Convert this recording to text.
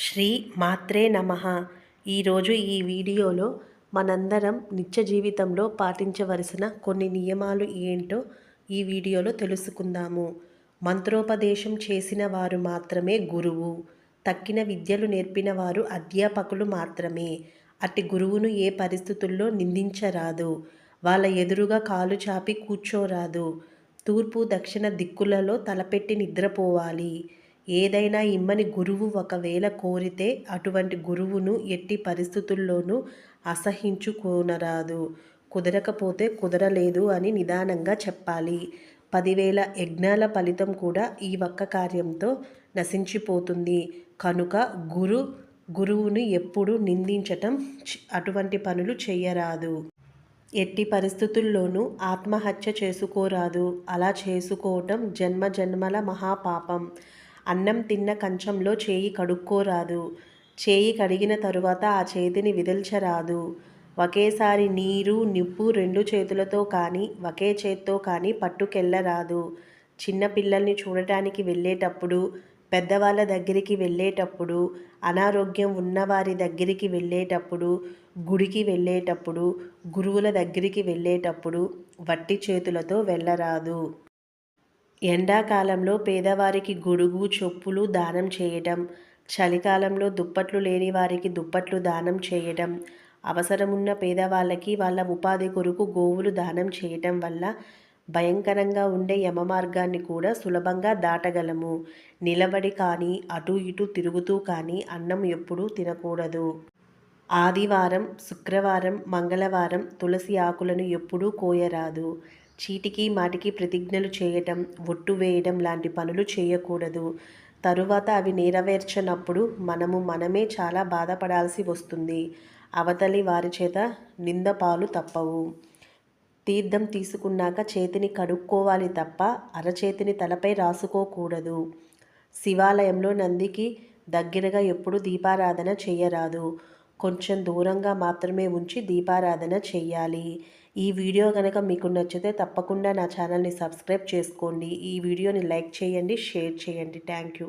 శ్రీ మాత్రే నమ. ఈరోజు ఈ వీడియోలో మనందరం నిత్య జీవితంలో పాటించవలసిన కొన్ని నియమాలు ఏంటో ఈ వీడియోలో తెలుసుకుందాము. మంత్రోపదేశం చేసిన వారు మాత్రమే గురువు. తక్కిన విద్యలు నేర్పిన వారు అధ్యాపకులు మాత్రమే. అట్టి గురువును ఏ పరిస్థితుల్లో నిందించరాదు. వాళ్ళ ఎదురుగా కాలు చాపి కూర్చోరాదు. తూర్పు దక్షిణ దిక్కులలో తలపెట్టి నిద్రపోవాలి. ఏదైనా ఇమ్మని గురువు ఒకవేళ కోరితే అటువంటి గురువును ఎట్టి పరిస్థితుల్లోనూ అసహించుకోనరాదు. కుదరకపోతే కుదరలేదు అని నిదానంగా చెప్పాలి. పదివేల యజ్ఞాల ఫలితం కూడా ఈ ఒక్క కార్యంతో నశించిపోతుంది. కనుక గురు గురువుని ఎప్పుడు నిందించటం అటువంటి పనులు చేయరాదు. ఎట్టి పరిస్థితుల్లోనూ ఆత్మహత్య చేసుకోరాదు. అలా చేసుకోవటం జన్మ జన్మల మహాపాపం. అన్నం తిన్న కంచంలో చేయి కడుక్కోరాదు. చేయి కడిగిన తరువాత ఆ చేతిని విదిల్చరాదు. ఒకేసారి నీరు నిప్పు రెండు చేతులతో కానీ ఒకే చేత్తో కానీ పట్టుకెళ్ళరాదు చిన్నపిల్లల్ని చూడటానికి వెళ్ళేటప్పుడు పెద్దవాళ్ళ దగ్గరికి వెళ్ళేటప్పుడు అనారోగ్యం ఉన్నవారి దగ్గరికి వెళ్ళేటప్పుడు గుడికి వెళ్ళేటప్పుడు గురువుల దగ్గరికి వెళ్ళేటప్పుడు వట్టి చేతులతో వెళ్ళరాదు. ఎండాకాలంలో పేదవారికి గొడుగు చొప్పులు దానం చేయటం చలికాలంలో దుప్పట్లు లేని వారికి దుప్పట్లు దానం చేయటం అవసరమున్న పేదవాళ్ళకి వాళ్ళ ఉపాధి కొరకు గోవులు దానం చేయటం వల్ల భయంకరంగా ఉండే యమ మార్గాన్ని కూడా సులభంగా దాటగలము. నిలబడి కానీ అటు ఇటు తిరుగుతూ కానీ అన్నం ఎప్పుడూ తినకూడదు. ఆదివారం శుక్రవారం మంగళవారం తులసి ఆకులను ఎప్పుడూ కోయరాదు. చీటికి మాటికి ప్రతిజ్ఞలు చేయటం ఒట్టు వేయడం లాంటి పనులు చేయకూడదు. తరువాత అవి నెరవేర్చనప్పుడు మనము మనమే చాలా బాధపడాల్సి వస్తుంది. అవతలి వారి చేత నిందపాలు తప్పవు. తీర్థం తీసుకున్నాక చేతిని కడుక్కోవాలి తప్ప అరచేతిని తలపై రాసుకోకూడదు. శివాలయంలో నందికి దగ్గరగా ఎప్పుడు దీపారాధన చేయరాదు. కొంచెం దూరంగా మాత్రమే ఉంచి దీపారాధన చెయ్యాలి. ఈ వీడియో కనుక మీకు నచ్చితే తప్పకుండా నా ఛానల్ని సబ్స్క్రైబ్ చేసుకోండి. ఈ వీడియోని లైక్ చేయండి షేర్ చేయండి. Thank you.